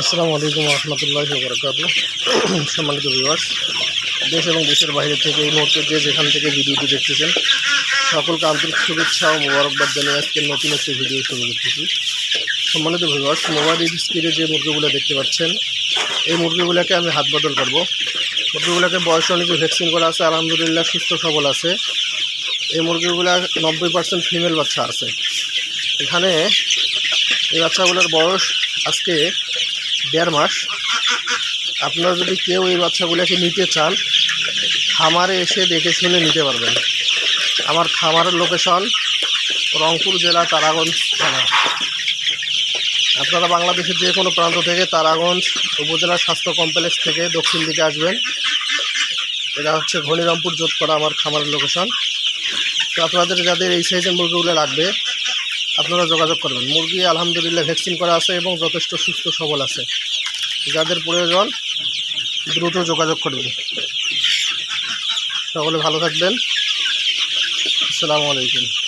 আসসালামু আলাইকুম রহমতুল্লাহ বরকাত সম্মানিত বিবাস দেশ এবং দেশের বাইরে থেকে এই মুহূর্তে যে যেখান থেকে ভিডিওটি দেখতেছেন, সকলকে আন্তরিক শুভেচ্ছা ও মোবারকবাদ জানিয়ে আজকে নতুন একটি ভিডিও শুরু করতেছি। সম্মানিত বিবাস মোবাইল স্ক্রিনে যে মুরগিগুলো দেখতে পাচ্ছেন, এই মুরগিগুলোকে আমি হাত বদল করব। মুরগিগুলোকে বয়স অনুযায়ী ভ্যাকসিন করা আছে, আলহামদুলিল্লাহ সুস্থ সবল আছে। এই মুরগিগুলো নব্বই পার্সেন্ট ফিমেল বাচ্চা আছে। এখানে এই বাচ্চাগুলোর বয়স আজকে দেড় মাস। আপনারা যদি কেউ এই বাচ্চাগুলোকে নিতে চান, খামারে এসে দেখে শুনে নিতে পারবেন। আমার খামারের লোকেশন রংপুর জেলা তারাগঞ্জ থানা। আপনারা বাংলাদেশের যে কোনো প্রান্ত থেকে তারাগঞ্জ উপজেলা স্বাস্থ্য কমপ্লেক্স থেকে দক্ষিণ দিকে আসবেন। এটা হচ্ছে ঘনিরামপুর যোধপাড়া, আমার খামারের লোকেশন। তো আপনাদের যাদের এই সাইজের মুরগিগুলো লাগবে আপনারা যোগাযোগ করবেন। মুরগি আলহামদুলিল্লাহ ভ্যাকসিন করা আছে এবং যথেষ্ট সুস্থ, সবল আছে। যাদের প্রয়োজন, দ্রুত যোগাযোগ করবেন। সকলে ভালো থাকবেন। আসসালামু আলাইকুম।